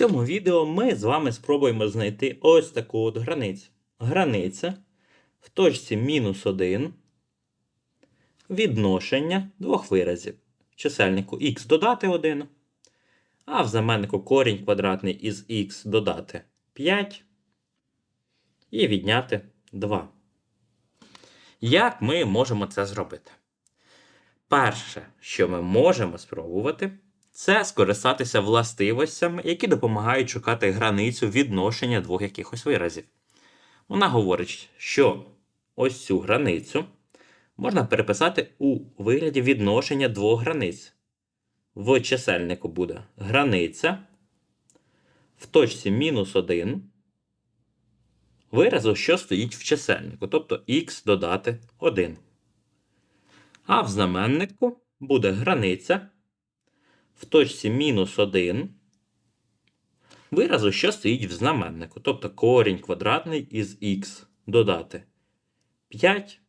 цьому відео ми з вами спробуємо знайти ось таку от границю. Границя в точці мінус 1 відношення двох виразів. В чисельнику х додати 1, а в знаменнику корінь квадратний із х додати 5 і відняти 2. Як ми можемо це зробити? Перше, що ми можемо спробувати, це скористатися властивостями, які допомагають шукати границю відношення двох якихось виразів. Вона говорить, що ось цю границю можна переписати у вигляді відношення двох границь. В чисельнику буде границя в точці мінус 1 виразу, що стоїть в чисельнику, тобто х додати 1. А в знаменнику буде границя в точці мінус 1 виразу, що стоїть в знаменнику, тобто корінь квадратний із х додати 5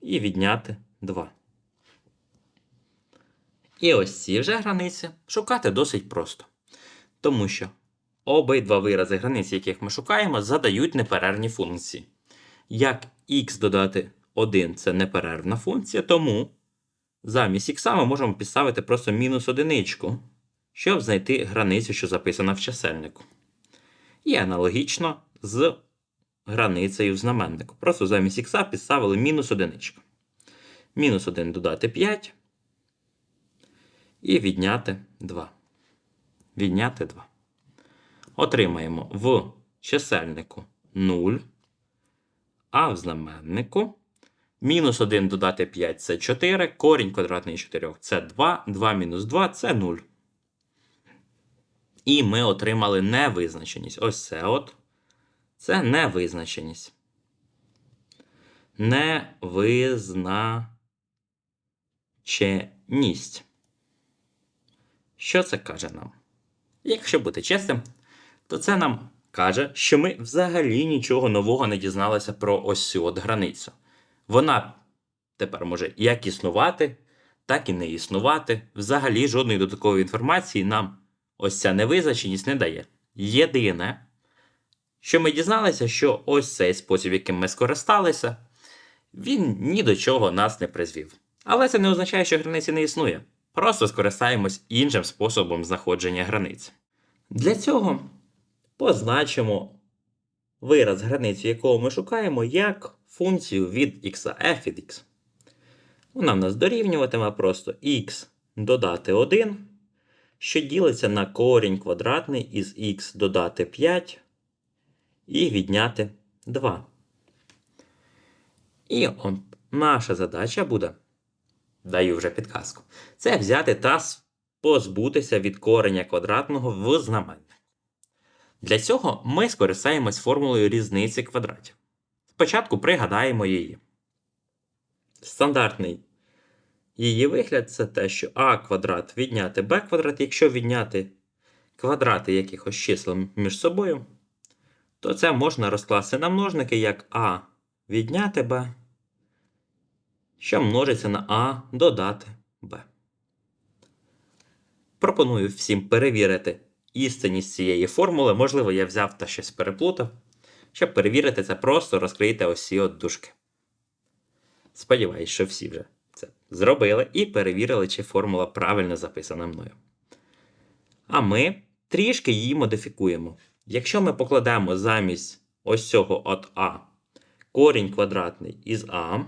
і відняти 2. І ось ці вже границі шукати досить просто. Тому що обидва вирази границь, яких ми шукаємо, задають неперервні функції. Як х додати 1 це неперервна функція, тому замість х ми можемо підставити просто мінус одиничку, щоб знайти границю, що записана в чисельнику. І аналогічно з границею в знаменнику. Просто замість х підставили мінус одиничку. Мінус 1 додати 5 і відняти 2. Відняти 2. Отримаємо в чисельнику 0, а в знаменнику мінус 1 додати 5 це 4, корінь квадратний 4 це 2, 2 мінус 2 це 0. І ми отримали невизначеність. Ось це от. Це невизначеність. Невизначеність. Що це каже нам? Якщо бути чесним, то це нам каже, що ми взагалі нічого нового не дізналися про ось цю от границю. Вона тепер може як існувати, так і не існувати. Взагалі жодної додаткової інформації нам ось ця невизначеність не дає. Єдине, що ми дізналися, що ось цей спосіб, яким ми скористалися, він ні до чого нас не призвів. Але це не означає, що границі не існує. Просто скористаємось іншим способом знаходження границь. Для цього позначимо вираз границі, якого ми шукаємо, як функцію від x, f від x. Вона в нас дорівнюватиме просто x додати 1, що ділиться на корінь квадратний із x додати 5 і відняти 2. І от наша задача буде, даю вже підказку, це взяти та позбутися від кореня квадратного в знаменнику. Для цього ми скористаємось формулою різниці квадратів. Спочатку пригадаємо її. Стандартний її вигляд це те, що а квадрат відняти b квадрат, якщо відняти квадрати якихось чисел між собою, то це можна розкласти на множники як а відняти b, що множиться на а додати b. Пропоную всім перевірити істинність цієї формули. Можливо, я взяв та щось переплутав. Щоб перевірити це, просто розкрийте ось ці от дужки. Сподіваюсь, що всі вже це зробили і перевірили, чи формула правильно записана мною. А ми трішки її модифікуємо. Якщо ми покладемо замість ось цього от А корінь квадратний із А,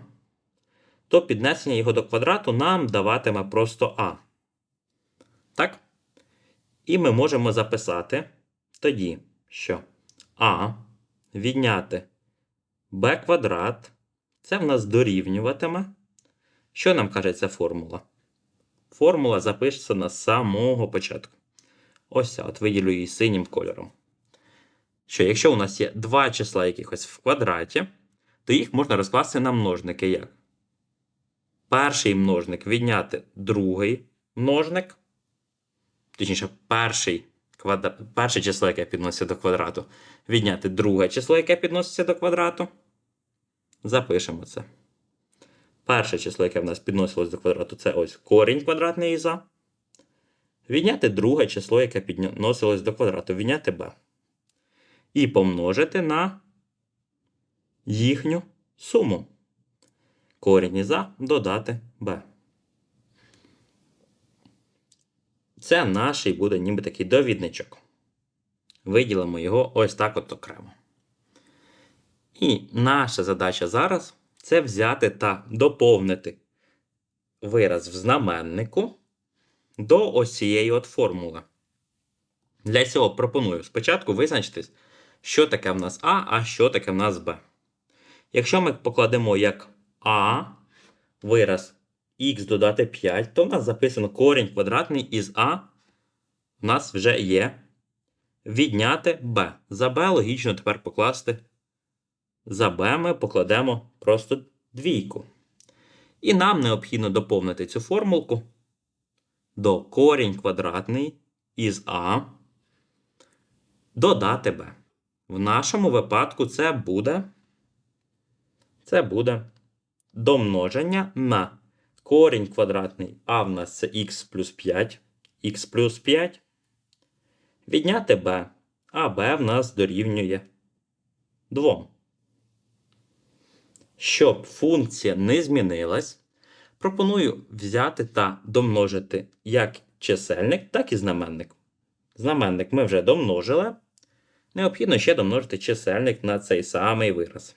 то піднесення його до квадрату нам даватиме просто А. Так? І ми можемо записати тоді, що А відняти b квадрат це в нас дорівнюватиме. Що нам каже ця формула? Формула запишеться з самого початку. Ось от виділю її синім кольором. Що якщо у нас є два числа якихось в квадраті, то їх можна розкласти на множники як? Перший множник відняти другий множник. Точніше, перший, квадра... перше число, яке підноситься до квадрату, відняти друге число, яке підноситься до квадрату. Запишемо це. Перше число, яке в нас підносилось до квадрату, це ось корінь квадратний із А. Відняти друге число, яке підносилось до квадрату, відняти b. І помножити на їхню суму. Корінь із А додати b. Це наш буде ніби такий довідничок. Виділимо його ось так от окремо. І наша задача зараз це взяти та доповнити вираз в знаменнику до ось цієї от формули. Для цього пропоную спочатку визначитись, що таке в нас А, а що таке в нас Б. Якщо ми покладемо як А вираз х додати 5, то в нас записано корінь квадратний із А в нас вже є. Відняти b. За b логічно тепер покласти. За b ми покладемо просто двійку. І нам необхідно доповнити цю формулку до корінь квадратний із А додати b. В нашому випадку це буде. Це буде домноження на корінь квадратний А в нас це х плюс 5, х плюс 5. Відняти b, а b в нас дорівнює 2. Щоб функція не змінилась, пропоную взяти та домножити як чисельник, так і знаменник. Знаменник ми вже домножили. Необхідно ще домножити чисельник на цей самий вираз.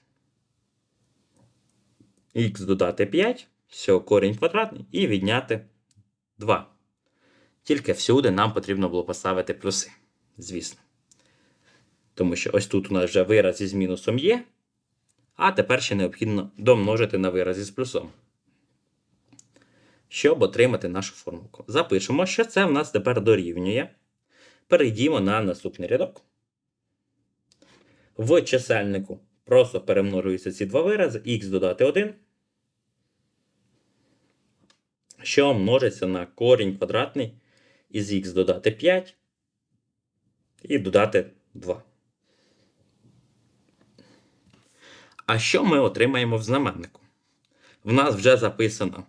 х додати 5, всього корінь квадратний, і відняти 2. Тільки всюди нам потрібно було поставити плюси, звісно. Тому що ось тут у нас вже вираз із мінусом є, а тепер ще необхідно домножити на вираз із плюсом. Щоб отримати нашу формулку. Запишемо, що це в нас тепер дорівнює. Перейдімо на наступний рядок. В чисельнику просто перемножуються ці два вирази, х додати 1. Що множиться на корінь квадратний із х додати 5 і додати 2. А що ми отримаємо в знаменнику? В нас вже записана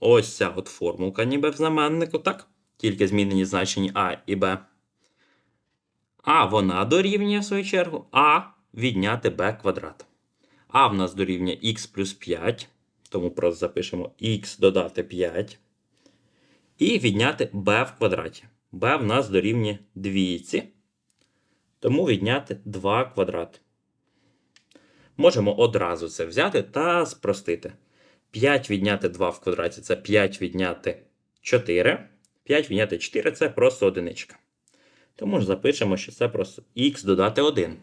ось ця от формулка, ніби в знаменнику, так? Тільки змінені значення А і Б. А вона дорівнює, в свою чергу, А відняти b квадрат. А в нас дорівнює х плюс 5. Тому просто запишемо х додати 5. І відняти b в квадраті. b в нас дорівнює 2. Тому відняти 2 квадрат. Можемо одразу це взяти та спростити. 5 відняти 2 в квадраті це 5 відняти 4. 5 відняти 4 це просто одиничка. Тому ж запишемо, що це просто х додати 1.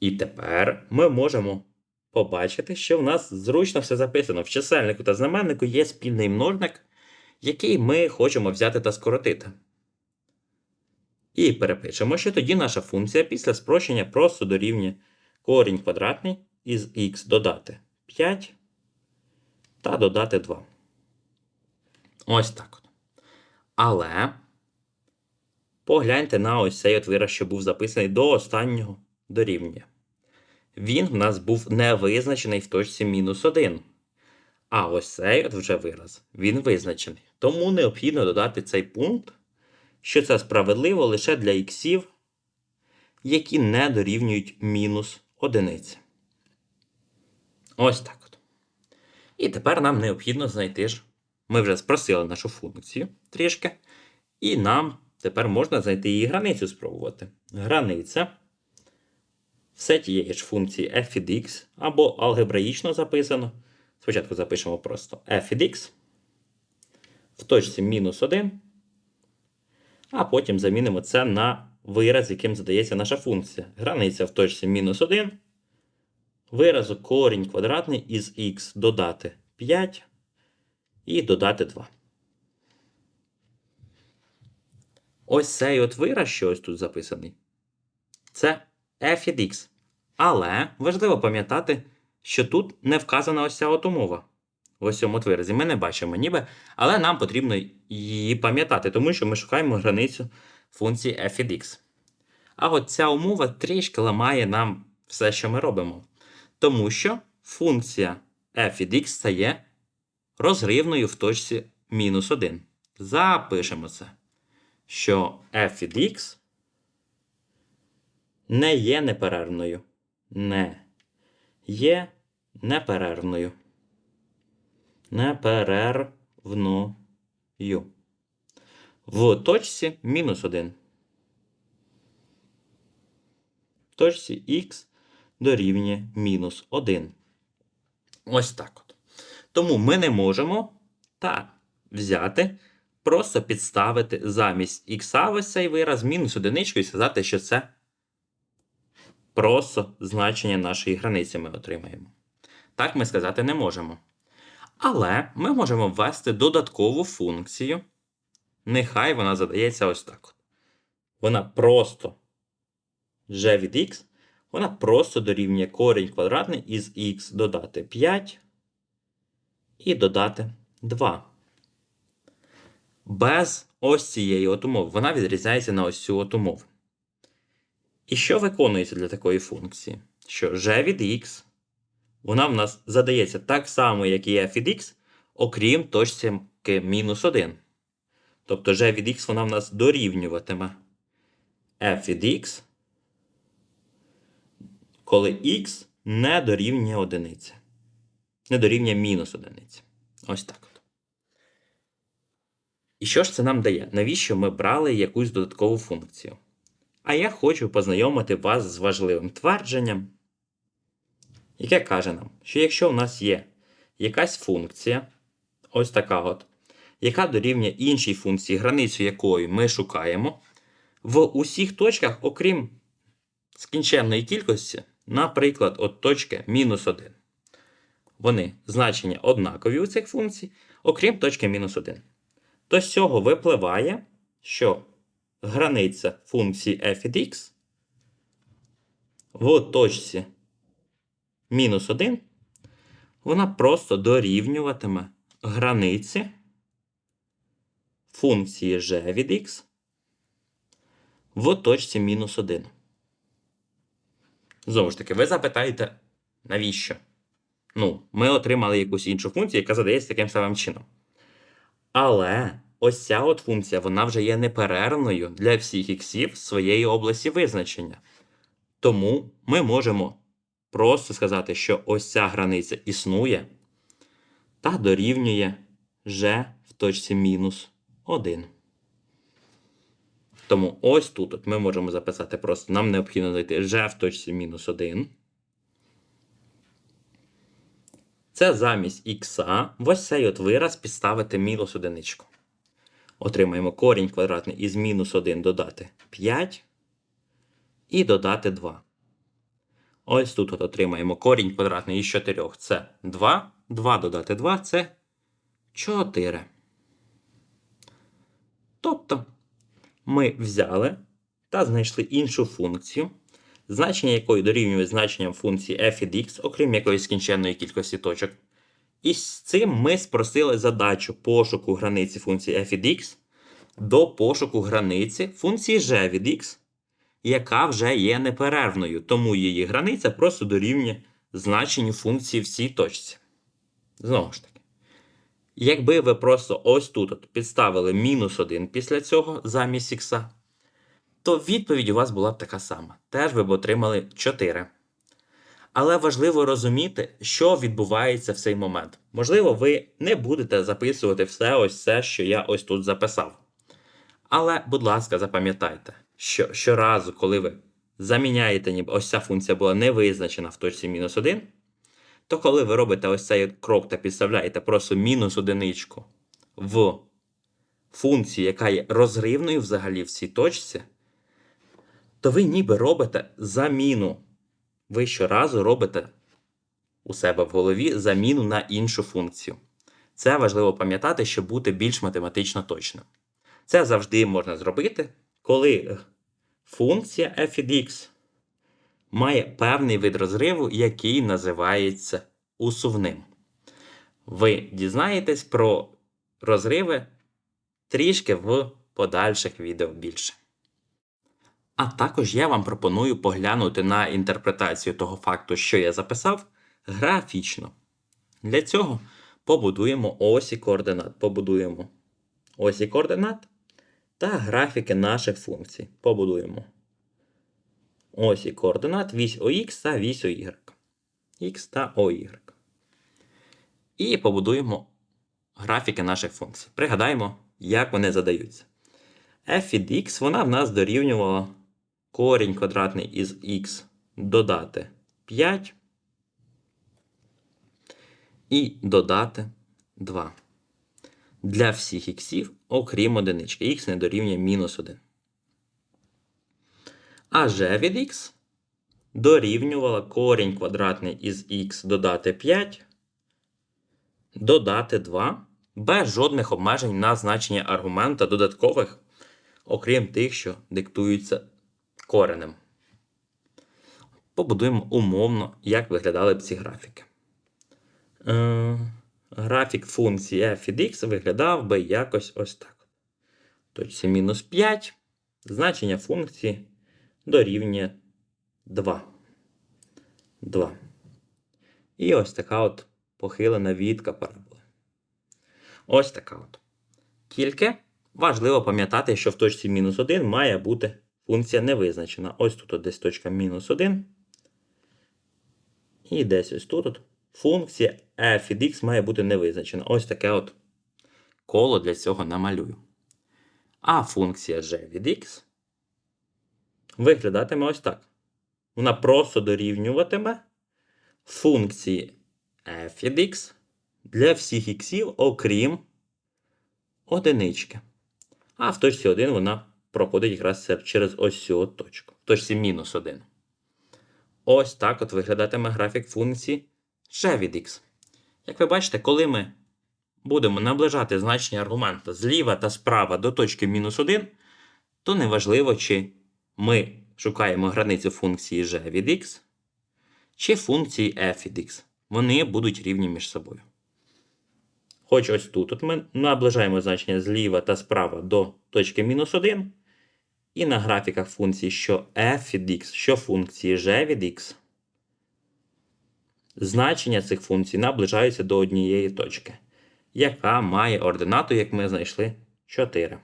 І тепер ми можемо побачити, що в нас зручно все записано. В чисельнику та знаменнику є спільний множник, який ми хочемо взяти та скоротити. І перепишемо, що тоді наша функція після спрощення просто дорівнює корінь квадратний із х додати 5 та додати 2. Ось так от. Але погляньте на ось цей от вираз, що був записаний до останнього дорівнює. Він в нас був не визначений в точці мінус 1. А ось цей от вже вираз, він визначений. Тому необхідно додати цей пункт, що це справедливо лише для іксів, які не дорівнюють мінус одиниці. Ось так от. І тепер нам необхідно знайти ж. Ми вже спросили нашу функцію трішки. І нам тепер можна знайти її границю спробувати. Границя все тієї ж функції f від x, або алгебраїчно записано. Спочатку запишемо просто f від x в точці мінус 1, а потім замінимо це на вираз, яким задається наша функція. Границя в точці мінус 1. Виразу корінь квадратний із x додати 5 і додати 2. Ось цей от вираз, що ось тут записаний, це f від x. Але важливо пам'ятати, що тут не вказана ось ця от умова. В ось цьому от виразі. Ми не бачимо ніби, але нам потрібно її пам'ятати, тому що ми шукаємо границю функції f від x. А от ця умова трішки ламає нам все, що ми робимо. Тому що функція f від x стає розривною в точці мінус 1. запишемо це, що f від x не є неперервною. Не є неперервною. Неперервною. В точці мінус 1. В точці х дорівнює мінус 1. Ось так от. Тому ми не можемо та взяти, просто підставити замість х ось цей вираз мінус одиничку і сказати, що це просто значення нашої границі ми отримаємо. Так ми сказати не можемо. Але ми можемо ввести додаткову функцію. Нехай вона задається ось так. Вона просто g від x, вона просто дорівнює корінь квадратний із x додати 5 і додати 2. Без ось цієї от умови. Вона відрізняється на ось цю от умову. І що виконується для такої функції? Що g від x, вона в нас задається так само, як і f від x, окрім точки мінус 1. Тобто g від x вона в нас дорівнюватиме f від x, коли x не дорівнює одиниці. Не дорівнює мінус одиниці. Ось так от. І що ж це нам дає? Навіщо ми брали якусь додаткову функцію? А я хочу познайомити вас з важливим твердженням, яке каже нам, що якщо в нас є якась функція, ось така от, яка дорівнює іншій функції, границю якої ми шукаємо, в усіх точках, окрім скінченної кількості, наприклад, от точки мінус 1. Вони значення однакові у цих функцій, окрім точки мінус 1. То з цього випливає, що границя функції f від x в точці мінус 1, вона просто дорівнюватиме границі функції g від x в точці мінус 1. Знову ж таки, ви запитаєте, навіщо? Ну, ми отримали якусь іншу функцію, яка задається таким самим чином. Але ось ця от функція, вона вже є неперервною для всіх іксів своєї області визначення. Тому ми можемо просто сказати, що ось ця границя існує та дорівнює g в точці мінус 1. Тому ось тут от ми можемо записати просто, нам необхідно знайти g в точці мінус 1. Це замість х ось цей от вираз підставити мінус одиничку. Отримаємо корінь квадратний із мінус 1 додати 5 і додати 2. Ось тут от отримаємо корінь квадратний із 4. Це 2. 2 додати 2 це 4. Тобто ми взяли та знайшли іншу функцію, значення якої дорівнює значенням функції f від x, окрім якоїсь скінченної кількості точок. І з цим ми спросили задачу пошуку границі функції f від x до пошуку границі функції g від x, яка вже є неперервною, тому її границя просто дорівнює значенню функції в цій точці. Знову ж таки. Якби ви просто ось тут от підставили мінус 1 після цього замість х, то відповідь у вас була б така сама. Теж ви б отримали 4. Але важливо розуміти, що відбувається в цей момент. Можливо, ви не будете записувати все ось це, що я ось тут записав. Але, будь ласка, запам'ятайте, що щоразу, коли ви заміняєте, ніби ось ця функція була не визначена в точці мінус 1, то коли ви робите ось цей крок та підставляєте просто мінус одиничку в функції, яка є розривною взагалі в цій точці, то ви ніби робите заміну. Ви щоразу робите у себе в голові заміну на іншу функцію. Це важливо пам'ятати, щоб бути більш математично точним. Це завжди можна зробити, коли функція f від x має певний вид розриву, який називається усувним. Ви дізнаєтесь про розриви трішки в подальших відео більше. А також я вам пропоную поглянути на інтерпретацію того факту, що я записав, графічно. Для цього побудуємо осі координат. Побудуємо осі координат та графіки наших функцій. Побудуємо осі координат, вісь ОХ та вісь OY. Х та OY. І побудуємо графіки наших функцій. Пригадаємо, як вони задаються. f від x вона в нас дорівнювала корінь квадратний із x додати 5 і додати 2. Для всіх іксів, окрім одинички. х не дорівнює мінус 1. А g від x дорівнювала корінь квадратний із х додати 5, додати 2, без жодних обмежень на значення аргумента додаткових, окрім тих, що диктуються коренем. Побудуємо умовно, як виглядали б ці графіки. Е, графік функції f від x виглядав би якось ось так. Точці мінус 5, значення функції дорівнює 2. 2. І ось така от похилена відка параболи. Ось така от. Тільки важливо пам'ятати, що в точці мінус 1 має бути функція невизначена. Ось тут десь точка мінус 1. І десь ось тут от функція f від x має бути невизначена. Ось таке от коло для цього намалюю. А функція g від x виглядатиме ось так. Вона просто дорівнюватиме функції f від x для всіх іксів, окрім одинички. А в точці 1 вона проходить якраз через ось цю от точку. Точці мінус 1. Ось так от виглядатиме графік функції g від x. Як ви бачите, коли ми будемо наближати значення аргумента зліва та справа до точки мінус 1, то неважливо, чи ми шукаємо границю функції g від x, чи функції f від x. Вони будуть рівні між собою. Хоч ось тут от ми наближаємо значення зліва та справа до точки мінус 1. І на графіках функції, що f від x, що функції g від x, значення цих функцій наближаються до однієї точки, яка має ординату, як ми знайшли, 4.